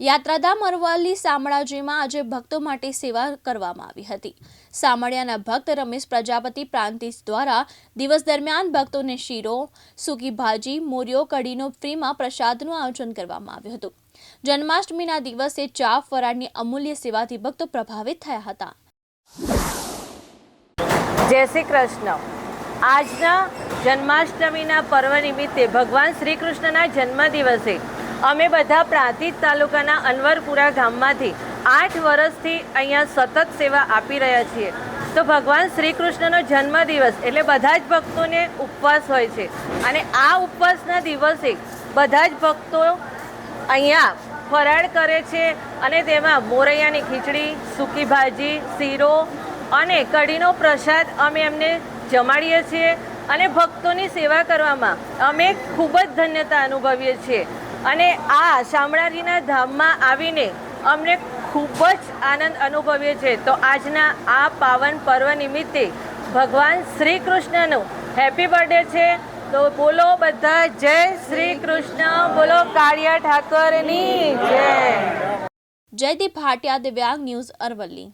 યાત્રાધામ અરવલ્લી શામળાજીમાં આજે ભક્તો માટે સેવા કરવામાં આવી હતી. શામળિયાના ભક્ત રમેશ પ્રજાપતિ પ્રાંતિજ દ્વારા દિવસ દરમિયાન ભક્તોને શીરો, સૂકી ભાજી મોરિયો કઢીનો ફ્રીમાં પ્રસાદનું આયોજન કરવામાં આવ્યું હતું. જન્માષ્ટમીના દિવસે ચા ફરાળની અમૂલ્ય સેવાથી ભક્તો પ્રભાવિત થયા હતા. જય શ્રી કૃષ્ણ. આજના જન્માષ્ટમીના પર્વ નિમિત્તે ભગવાન શ્રી કૃષ્ણના જન્મદિવસે અમે બધા પ્રાંતિજ તાલુકાના અનવરપુરા ગામમાંથી આઠ વર્ષથી અહીંયા સતત સેવા આપી રહ્યા છીએ. તો ભગવાન શ્રી કૃષ્ણનો જન્મદિવસ એટલે બધા જ ભક્તોને ઉપવાસ હોય છે. અને આ ઉપવાસના દિવસે બધા જ ભક્તો અહીંયા ફરાળ કરે છે અને તેમાં મોરૈયાની ખીચડી, સૂકી ભાજી, શીરો અને કઢીનો પ્રસાદ અમે એમને જમાડીએ છીએ. અને ભક્તોની સેવા કરવામાં અમે ખૂબ જ ધન્યતા અનુભવીએ છીએ. અને આ શામળાજીના ધામમાં આવીને અમને ખૂબ જ આનંદ અનુભવીએ છીએ. તો આજના આ પાવન પર્વ નિમિત્તે ભગવાન શ્રી કૃષ્ણનું હેપી બર્થડે છે. તો બોલો બધા જય શ્રી કૃષ્ણ બોલો કાળિયા ઠાકરની. જય. જયદીપ ભાટિયા દિવ્યાંગ ન્યૂઝ અરવલ્લી.